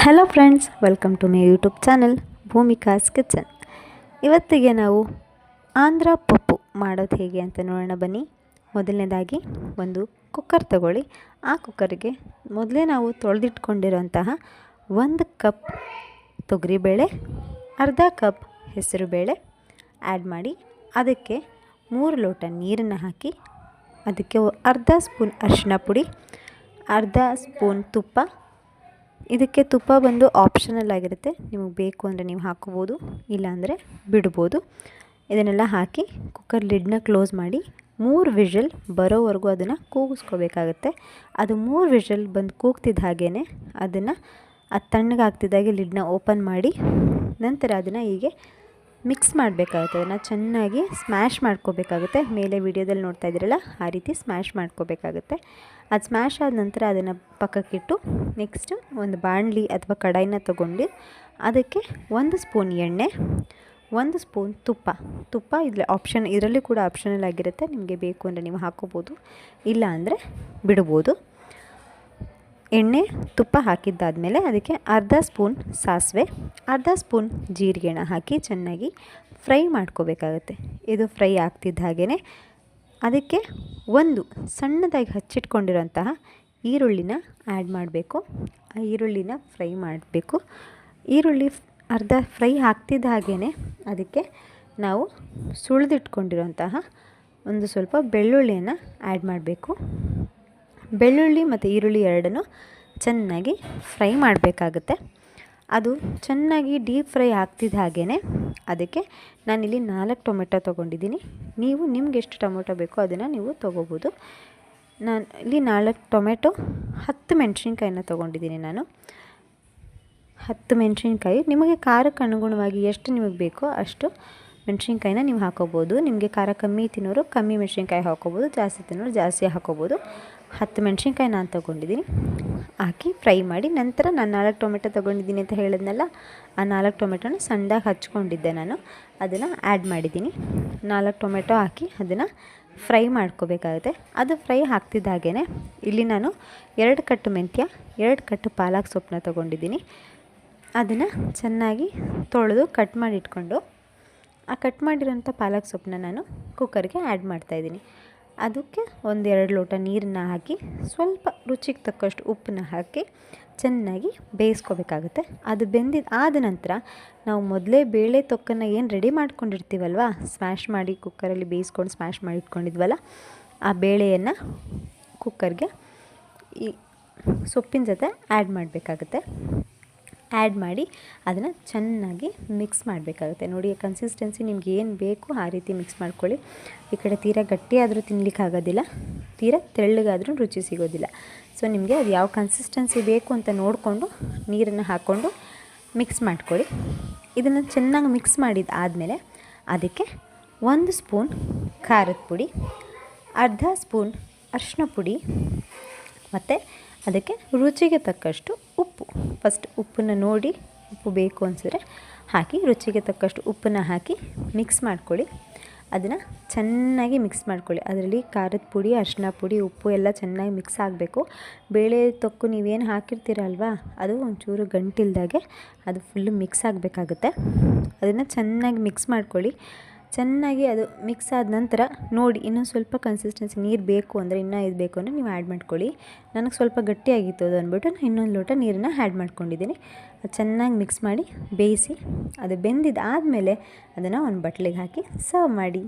Hello friends welcome to my YouTube channel Bhoomika's kitchen ಇವತ್ತಿಗೆ ನಾವು ಆಂಧ್ರ ಪಪ್ಪು ಮಾಡೋದು ಹೇಗೆ ಅಂತ ನೋಡೋಣ ಬನ್ನಿ. ಮೊದಲನೇದಾಗಿ ಒಂದು ಕುಕ್ಕರ್ ತಗೊಳ್ಳಿ. ಆ ಕುಕ್ಕರ್ಗೆ ಮೊದಲೇ ನಾವು ತೊಳೆದಿಟ್ಕೊಂಡಿರೋಂತಹ ಒಂದು ಕಪ್ ತೊಗರಿಬೇಳೆ, ಅರ್ಧ ಕಪ್ ಹೆಸರುಬೇಳೆ ಆ್ಯಡ್ ಮಾಡಿ, ಅದಕ್ಕೆ ಮೂರು ಲೋಟ ನೀರನ್ನು ಹಾಕಿ, ಅದಕ್ಕೆ ಅರ್ಧ ಸ್ಪೂನ್ ಅರಿಶಿನ ಪುಡಿ, ಅರ್ಧ ಸ್ಪೂನ್ ತುಪ್ಪ ಇದಕ್ಕೆ ತುಪ್ಪ ಬಂದು ಆಪ್ಷನಲ್ ಆಗಿರುತ್ತೆ. ನಿಮಗೆ ಬೇಕು ಅಂದರೆ ನೀವು ಹಾಕೋಬೋದು ಇಲ್ಲಾಂದರೆ ಬಿಡ್ಬೋದು. ಇದನ್ನೆಲ್ಲ ಹಾಕಿ ಕುಕ್ಕರ್ ಲಿಡ್ನ ಕ್ಲೋಸ್ ಮಾಡಿ ಮೂರು ವಿಷಲ್ ಬರೋವರೆಗೂ ಅದನ್ನು ಕೂಗಿಸ್ಕೋಬೇಕಾಗತ್ತೆ. ಅದು ಮೂರು ವಿಷಲ್ ಬಂದು ಕೂಗ್ತಿದ್ದ ಹಾಗೇ ಅದನ್ನು ಅದು ತಣ್ಣಗಾಗ್ತಿದ್ದಾಗೆ ಲಿಡ್ನ ಓಪನ್ ಮಾಡಿ ನಂತರ ಅದನ್ನು ಹೀಗೆ ಮಿಕ್ಸ್ ಮಾಡಬೇಕಾಗುತ್ತೆ. ಅದನ್ನು ಚೆನ್ನಾಗಿ ಸ್ಮ್ಯಾಶ್ ಮಾಡ್ಕೋಬೇಕಾಗುತ್ತೆ. ಮೇಲೆ ವಿಡಿಯೋದಲ್ಲಿ ನೋಡ್ತಾ ಇದ್ದೀರಲ್ಲ, ಆ ರೀತಿ ಸ್ಮ್ಯಾಶ್ ಮಾಡ್ಕೋಬೇಕಾಗುತ್ತೆ. ಅದು ಸ್ಮ್ಯಾಶ್ ಆದ ನಂತರ ಅದನ್ನು ಪಕ್ಕಕ್ಕಿಟ್ಟು ನೆಕ್ಸ್ಟು ಒಂದು ಬಾಣಲಿ ಅಥವಾ ಕಡಾಯಿನ ತೊಗೊಂಡು ಅದಕ್ಕೆ ಒಂದು ಸ್ಪೂನ್ ಎಣ್ಣೆ, ಒಂದು ಸ್ಪೂನ್ ತುಪ್ಪ. ತುಪ್ಪ ಇದರಲ್ಲಿ ಆಪ್ಷನ್ ಇದರಲ್ಲಿ ಕೂಡ ಆಪ್ಷನಲ್ ಆಗಿರುತ್ತೆ. ನಿಮಗೆ ಬೇಕು ಅಂದರೆ ನೀವು ಹಾಕೋಬೋದು. ಇಲ್ಲ ಅಂದರೆ ಬಿಡ್ಬೋದು. ಎಣ್ಣೆ, ತುಪ್ಪ ಹಾಕಿದ್ದಾದಮೇಲೆ ಅದಕ್ಕೆ ಅರ್ಧ ಸ್ಪೂನ್ ಸಾಸಿವೆ, ಅರ್ಧ ಸ್ಪೂನ್ ಜೀರಿಗೆನ ಹಾಕಿ ಚೆನ್ನಾಗಿ ಫ್ರೈ ಮಾಡ್ಕೋಬೇಕಾಗುತ್ತೆ. ಇದು ಫ್ರೈ ಆಗ್ತಿದ್ದ ಹಾಗೆಯೇ ಅದಕ್ಕೆ ಒಂದು ಸಣ್ಣದಾಗಿ ಹಚ್ಚಿಟ್ಕೊಂಡಿರೋಂತಹ ಈರುಳ್ಳಿನ ಆ್ಯಡ್ ಮಾಡಬೇಕು. ಆ ಈರುಳ್ಳಿನ ಫ್ರೈ ಮಾಡಬೇಕು. ಈರುಳ್ಳಿ ಅರ್ಧ ಫ್ರೈ ಆಗ್ತಿದ್ದ ಹಾಗೆಯೇ ಅದಕ್ಕೆ ನಾವು ಸುಳಿದಿಟ್ಕೊಂಡಿರೋಂತಹ ಒಂದು ಸ್ವಲ್ಪ ಬೆಳ್ಳುಳ್ಳಿಯನ್ನು ಆ್ಯಡ್ ಮಾಡಬೇಕು. ಬೆಳ್ಳುಳ್ಳಿ ಮತ್ತು ಈರುಳ್ಳಿ ಎರಡನ್ನು ಚೆನ್ನಾಗಿ ಫ್ರೈ ಮಾಡಬೇಕಾಗುತ್ತೆ. ಅದು ಚೆನ್ನಾಗಿ ಡೀಪ್ ಫ್ರೈ ಆಗ್ತಿದ್ದ ಹಾಗೇ ಅದಕ್ಕೆ ನಾನಿಲ್ಲಿ ನಾಲ್ಕು ಟೊಮೆಟೊ ತೊಗೊಂಡಿದ್ದೀನಿ. ನೀವು ನಿಮ್ಗೆ ಎಷ್ಟು ಟೊಮೆಟೊ ಬೇಕೋ ಅದನ್ನು ನೀವು ತೊಗೋಬೋದು. ನಾನು ಇಲ್ಲಿ ನಾಲ್ಕು ಟೊಮೆಟೊ, ಹತ್ತು ಮೆಣಸಿನ್ಕಾಯಿನ ತೊಗೊಂಡಿದ್ದೀನಿ ನಾನು. ಹತ್ತು ಮೆಣಸಿನ್ಕಾಯಿ, ನಿಮಗೆ ಖಾರಕ್ಕೆ ಅನುಗುಣವಾಗಿ ಎಷ್ಟು ನಿಮಗೆ ಬೇಕೋ ಅಷ್ಟು ಮೆಣಸಿನ್ಕಾಯಿನ ನೀವು ಹಾಕೋಬೋದು. ನಿಮಗೆ ಖಾರ ಕಮ್ಮಿ ತಿನ್ನೋರು ಕಮ್ಮಿ ಮೆಣಸಿನ್ಕಾಯಿ ಹಾಕೋಬೋದು, ಜಾಸ್ತಿ ತಿನ್ನೋರು ಜಾಸ್ತಿ ಹಾಕೋಬೋದು. ಹತ್ತು ಮೆಣಸಿನ್ಕಾಯಿ ನಾನು ತೊಗೊಂಡಿದ್ದೀನಿ. ಹಾಕಿ ಫ್ರೈ ಮಾಡಿ ನಂತರ ನಾನು ನಾಲ್ಕು ಟೊಮೆಟೊ ತೊಗೊಂಡಿದ್ದೀನಿ ಅಂತ ಹೇಳಿದ್ನಲ್ಲ, ಆ ನಾಲ್ಕು ಟೊಮೆಟೊನ ಸಣ್ಣದಾಗಿ ಹಚ್ಕೊಂಡಿದ್ದೆ ನಾನು. ಅದನ್ನು ಆ್ಯಡ್ ಮಾಡಿದ್ದೀನಿ. ನಾಲ್ಕು ಟೊಮೆಟೊ ಹಾಕಿ ಅದನ್ನು ಫ್ರೈ ಮಾಡ್ಕೋಬೇಕಾಗುತ್ತೆ. ಅದು ಫ್ರೈ ಹಾಕ್ತಿದ್ದಾಗೇ ಇಲ್ಲಿ ನಾನು ಎರಡು ಕಟ್ಟು ಮೆಂತ್ಯ, ಎರಡು ಕಟ್ಟು ಪಾಲಕ್ ಸೊಪ್ಪನ್ನ ತೊಗೊಂಡಿದ್ದೀನಿ. ಅದನ್ನು ಚೆನ್ನಾಗಿ ತೊಳೆದು ಕಟ್ ಮಾಡಿ ಇಟ್ಕೊಂಡು, ಆ ಕಟ್ ಮಾಡಿರೋಂಥ ಪಾಲಕ್ ಸೊಪ್ಪನ್ನ ನಾನು ಕುಕ್ಕರ್ಗೆ ಆ್ಯಡ್ ಮಾಡ್ತಾಯಿದ್ದೀನಿ ಅದಕ್ಕೆ ಒಂದೆರಡು ಲೋಟ ನೀರನ್ನ ಹಾಕಿ ಸ್ವಲ್ಪ ರುಚಿಗೆ ತಕ್ಕಷ್ಟು ಉಪ್ಪನ್ನ ಹಾಕಿ ಚೆನ್ನಾಗಿ ಬೇಯಿಸ್ಕೋಬೇಕಾಗುತ್ತೆ. ಅದು ಬೆಂದಿದ್ದು ಆದ ನಂತರ ನಾವು ಮೊದಲೇ ಬೇಳೆ ತೊಕ್ಕನ್ನು ಏನು ರೆಡಿ ಮಾಡ್ಕೊಂಡಿರ್ತೀವಲ್ವ? ಸ್ಮ್ಯಾಶ್ ಮಾಡಿ ಕುಕ್ಕರಲ್ಲಿ ಬೇಯಿಸ್ಕೊಂಡು ಸ್ಮ್ಯಾಶ್ ಮಾಡಿ ಇಟ್ಕೊಂಡಿದ್ವಲ್ಲ, ಆ ಬೇಳೆಯನ್ನು ಕುಕ್ಕರ್ಗೆ ಈ ಸೊಪ್ಪಿನ ಜೊತೆ ಆ್ಯಡ್ ಮಾಡಬೇಕಾಗುತ್ತೆ. ಆ್ಯಡ್ ಮಾಡಿ ಅದನ್ನು ಚೆನ್ನಾಗಿ ಮಿಕ್ಸ್ ಮಾಡಬೇಕಾಗುತ್ತೆ. ನೋಡಿ ಕನ್ಸಿಸ್ಟೆನ್ಸಿ ನಿಮ್ಗೆ ಏನು ಬೇಕು ಆ ರೀತಿ ಮಿಕ್ಸ್ ಮಾಡ್ಕೊಳ್ಳಿ. ಈ ಕಡೆ ತೀರಾ ಗಟ್ಟಿಯಾದರೂ ತಿನ್ಲಿಕ್ಕೆ ಆಗೋದಿಲ್ಲ ತೀರಾ ತೆಳ್ಳಗಾದರೂ ರುಚಿ ಸಿಗೋದಿಲ್ಲ. ಸೊ ನಿಮಗೆ ಅದು ಯಾವ ಕನ್ಸಿಸ್ಟೆನ್ಸಿ ಬೇಕು ಅಂತ ನೋಡಿಕೊಂಡು ನೀರನ್ನು ಹಾಕ್ಕೊಂಡು ಮಿಕ್ಸ್ ಮಾಡ್ಕೊಳ್ಳಿ. ಇದನ್ನು ಚೆನ್ನಾಗಿ ಮಿಕ್ಸ್ ಮಾಡಿದ ಆದಮೇಲೆ ಅದಕ್ಕೆ ಒಂದು ಸ್ಪೂನ್ ಖಾರದ ಪುಡಿ, ಅರ್ಧ ಸ್ಪೂನ್ ಅರಿಶಿನ ಪುಡಿ ಮತ್ತು ಅದಕ್ಕೆ ರುಚಿಗೆ ತಕ್ಕಷ್ಟು ಉಪ್ಪು. ಫಸ್ಟ್ ಉಪ್ಪನ್ನು ನೋಡಿ ಉಪ್ಪು ಬೇಕು ಅನಿಸಿದ್ರೆ ಹಾಕಿ, ರುಚಿಗೆ ತಕ್ಕಷ್ಟು ಉಪ್ಪನ್ನು ಹಾಕಿ ಮಿಕ್ಸ್ ಮಾಡ್ಕೊಳ್ಳಿ. ಅದನ್ನು ಚೆನ್ನಾಗಿ ಮಿಕ್ಸ್ ಮಾಡ್ಕೊಳ್ಳಿ. ಅದರಲ್ಲಿ ಖಾರದ ಪುಡಿ, ಅರಿಶಿನ ಪುಡಿ, ಉಪ್ಪು ಎಲ್ಲ ಚೆನ್ನಾಗಿ ಮಿಕ್ಸ್ ಆಗಬೇಕು. ಬೇಳೆ ತೊಕ್ಕು ನೀವೇನು ಹಾಕಿರ್ತೀರಲ್ವ, ಅದು ಒಂಚೂರು ಗಂಟಿಲ್ದಾಗೆ ಅದು ಫುಲ್ಲು ಮಿಕ್ಸ್ ಆಗಬೇಕಾಗುತ್ತೆ. ಅದನ್ನು ಚೆನ್ನಾಗಿ ಮಿಕ್ಸ್ ಮಾಡ್ಕೊಳ್ಳಿ. ಚೆನ್ನಾಗಿ ಅದು ಮಿಕ್ಸ್ ಆದ ನಂತರ ನೋಡಿ, ಇನ್ನೊಂದು ಸ್ವಲ್ಪ ಕನ್ಸಿಸ್ಟೆನ್ಸಿ ನೀರು ಬೇಕು ಅಂದರೆ ಇನ್ನೂ ಇದು ಬೇಕು ಅಂದರೆ ನೀವು ಆ್ಯಡ್ ಮಾಡ್ಕೊಳ್ಳಿ. ನನಗೆ ಸ್ವಲ್ಪ ಗಟ್ಟಿಯಾಗಿತ್ತು ಅದು ಅಂದ್ಬಿಟ್ಟು ನಾನು ಇನ್ನೊಂದು ಲೋಟ ನೀರನ್ನು ಆ್ಯಡ್ ಮಾಡ್ಕೊಂಡಿದ್ದೀನಿ. ಅದು ಚೆನ್ನಾಗಿ ಮಿಕ್ಸ್ ಮಾಡಿ ಬೇಯಿಸಿ, ಅದು ಬೆಂದಿದ್ದಾದಮೇಲೆ ಅದನ್ನು ಒಂದು ಬಟ್ಲಿಗೆ ಹಾಕಿ ಸರ್ವ್ ಮಾಡಿ.